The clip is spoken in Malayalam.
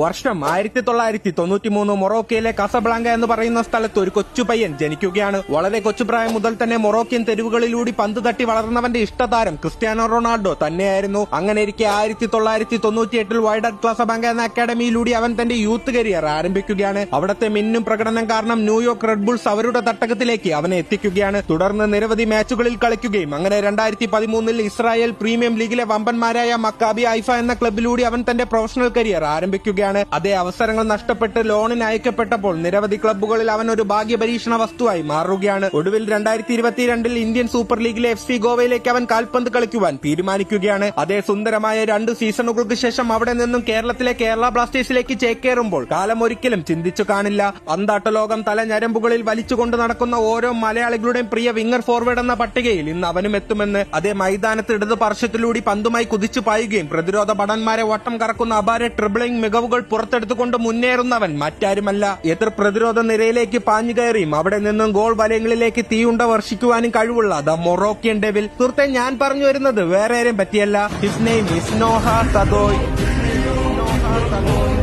വർഷം ആയിരത്തി തൊള്ളായിരത്തി തൊണ്ണൂറ്റി മൂന്ന് മൊറോക്കയിലെ കസബ്ലാങ്ക എന്ന് പറയുന്ന സ്ഥലത്ത് ഒരു കൊച്ചുപയ്യൻ ജനിക്കുകയാണ്. വളരെ കൊച്ചുപ്രായം മുതൽ തന്നെ മൊറോക്കൻ തെരുവുകളിലൂടെ പന്ത് തട്ടി വളർന്നവന്റെ ഇഷ്ടതാരം ക്രിസ്ത്യാനോ റൊണാൾഡോ തന്നെയായിരുന്നു. അങ്ങനെ ഇരിക്കെ ആയിരത്തി തൊള്ളായിരത്തി തൊണ്ണൂറ്റി എട്ടിൽ വൈഡഡ് ക്ലാസബാങ്ക എന്ന അക്കാദമിയിലൂടെ അവൻ തന്റെ യൂത്ത് കരിയർ ആരംഭിക്കുകയാണ്. അവിടത്തെ മിന്നും പ്രകടനം കാരണം ന്യൂയോർക്ക് റെഡ്ബുൾസ് അവരുടെ തട്ടകത്തിലേക്ക് അവനെ എത്തിക്കുകയാണ്. തുടർന്ന് നിരവധി മാച്ചുകളിൽ കളിക്കുകയും അങ്ങനെ രണ്ടായിരത്തി പതിമൂന്നിൽ ഇസ്രായേൽ പ്രീമിയം ലീഗിലെ വമ്പന്മാരായ മക്കാബി ഐഫ എന്ന ക്ലബിലൂടെ അവൻ തന്റെ പ്രൊഫഷണൽ കരിയർ ആരംഭിക്കുകയാണ്. അതേ അവസരങ്ങൾ നഷ്ടപ്പെട്ട് ലോണിന് അയക്കപ്പെട്ടപ്പോൾ നിരവധി ക്ലബ്ബുകളിൽ അവൻ ഒരു ഭാഗ്യ പരീക്ഷണ വസ്തുവായി മാറുകയാണ്. ഒടുവിൽ രണ്ടായിരത്തി ഇരുപത്തിരണ്ടിൽ ഇന്ത്യൻ സൂപ്പർ ലീഗിലെ എഫ് സി ഗോവയിലേക്ക് അവൻ കാൽപന്ത് കളിക്കുവാൻ തീരുമാനിക്കുകയാണ്. അതേ സുന്ദരമായ രണ്ട് സീസണുകൾക്ക് ശേഷം അവിടെ നിന്നും കേരളത്തിലെ കേരള ബ്ലാസ്റ്റേഴ്സിലേക്ക് ചേക്കേറുമ്പോൾ കാലം ഒരിക്കലും ചിന്തിച്ചു കാണില്ല. പന്താട്ട ലോകം തല ഞരമ്പുകളിൽ വലിച്ചുകൊണ്ട് നടക്കുന്ന ഓരോ മലയാളികളുടെയും പ്രിയ വിങ്ങർ ഫോർവേഡ് എന്ന പട്ടികയിൽ ഇന്ന് അവനും എത്തുമെന്ന് അതേ മൈതാനത്ത് ഇടത് പാർശ്വത്തിലൂടെ പന്തുമായി കുതിച്ചു പായുകയും പ്രതിരോധ ഭടന്മാരെ വട്ടം കറക്കുന്ന അപാര ട്രിബിളിംഗ് മികവുകൾ പുറത്തെടുത്തുകൊണ്ട് മുന്നേറുന്നവൻ മറ്റാരുമല്ല. എതിർ പ്രതിരോധ നിരയിലേക്ക് പാഞ്ഞു കയറിയും അവിടെ നിന്നും ഗോൾ വലയങ്ങളിലേക്ക് തീയുണ്ട വർഷിക്കുവാനും കഴിവുള്ള ദ മൊറോക്കിയൻ ഡെവിൽ. സുഹൃത്തെ ഞാൻ പറഞ്ഞു വരുന്നത് വേറെ ആരെയും പറ്റിയല്ല. His name is Noah Sadaoui Sadaoui